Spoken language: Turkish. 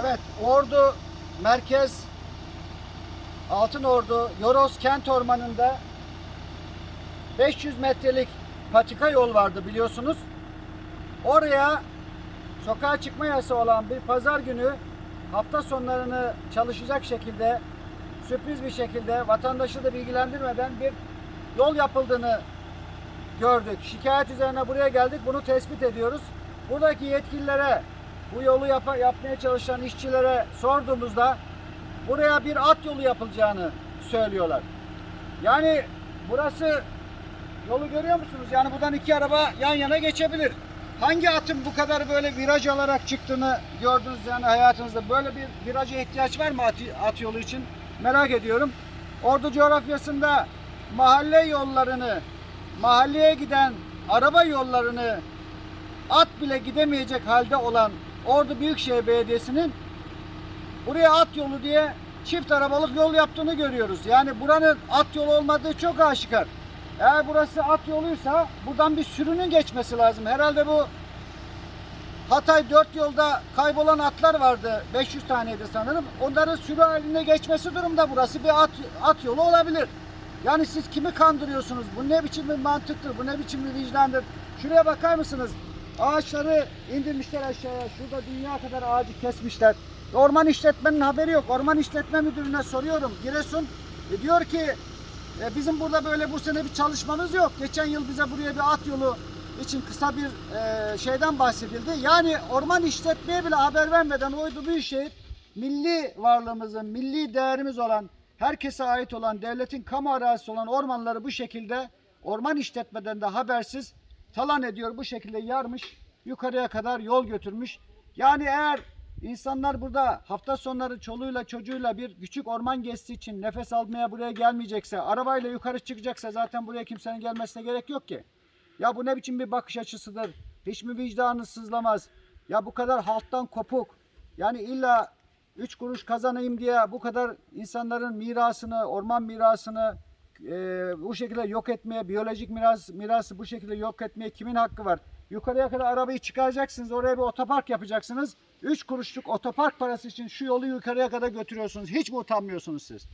Evet, Ordu Merkez Altın Ordu Yoros Kent Ormanı'nda 500 metrelik patika yol vardı biliyorsunuz. Oraya sokağa çıkma yasağı olan bir pazar günü hafta sonlarını çalışacak şekilde sürpriz bir şekilde vatandaşı da bilgilendirmeden bir yol yapıldığını gördük. Şikayet üzerine buraya geldik. Bunu tespit ediyoruz. Buradaki yetkililere bu yolu yapa- yapmaya çalışan işçilere sorduğumuzda buraya bir at yolu yapılacağını söylüyorlar. Yani burası yolu görüyor musunuz? Yani buradan iki araba yan yana geçebilir. Hangi atın bu kadar böyle viraj alarak çıktığını gördünüz yani hayatınızda? Böyle bir viraja ihtiyaç var mı at, at yolu için? Merak ediyorum. Ordu coğrafyasında mahalle yollarını, mahalleye giden araba yollarını at bile gidemeyecek halde olan Ordu Büyükşehir Belediyesi'nin buraya at yolu diye çift arabalık yol yaptığını görüyoruz. Yani buranın at yolu olmadığı çok aşikar. Eğer burası at yoluysa buradan bir sürünün geçmesi lazım. Herhalde bu Hatay dört yolda kaybolan atlar vardı. 500 taneydi sanırım. Onların sürü haline geçmesi durumda burası bir at, at yolu olabilir. Yani siz kimi kandırıyorsunuz? Bu ne biçim bir mantıktır? Bu ne biçim bir vicdandır? Şuraya bakar mısınız? Ağaçları indirmişler aşağıya. Şurada dünya kadar ağacı kesmişler. Orman işletmenin haberi yok. Orman işletme müdürüne soruyorum. Giresun e, diyor ki e, bizim burada böyle bu sene bir çalışmamız yok. Geçen yıl bize buraya bir at yolu için kısa bir e, şeyden bahsedildi. Yani orman işletmeye bile haber vermeden Oydu Büyükşehir milli varlığımızın, milli değerimiz olan, herkese ait olan, devletin kamu arazisi olan ormanları bu şekilde orman işletmeden de habersiz talan ediyor. Bu şekilde yarmış, yukarıya kadar yol götürmüş. Yani eğer insanlar burada hafta sonları çoluğuyla çocuğuyla bir küçük orman gezisi için nefes almaya buraya gelmeyecekse, arabayla yukarı çıkacaksa zaten buraya kimsenin gelmesine gerek yok ki. Ya bu ne biçim bir bakış açısıdır? Hiç mi vicdanı sızlamaz? Ya bu kadar halktan kopuk. Yani illa üç kuruş kazanayım diye bu kadar insanların mirasını, orman mirasını e, bu şekilde yok etmeye, biyolojik miras, mirası bu şekilde yok etmeye kimin hakkı var? Yukarıya kadar arabayı çıkaracaksınız, oraya bir otopark yapacaksınız. Üç kuruşluk otopark parası için şu yolu yukarıya kadar götürüyorsunuz. Hiç mi utanmıyorsunuz siz?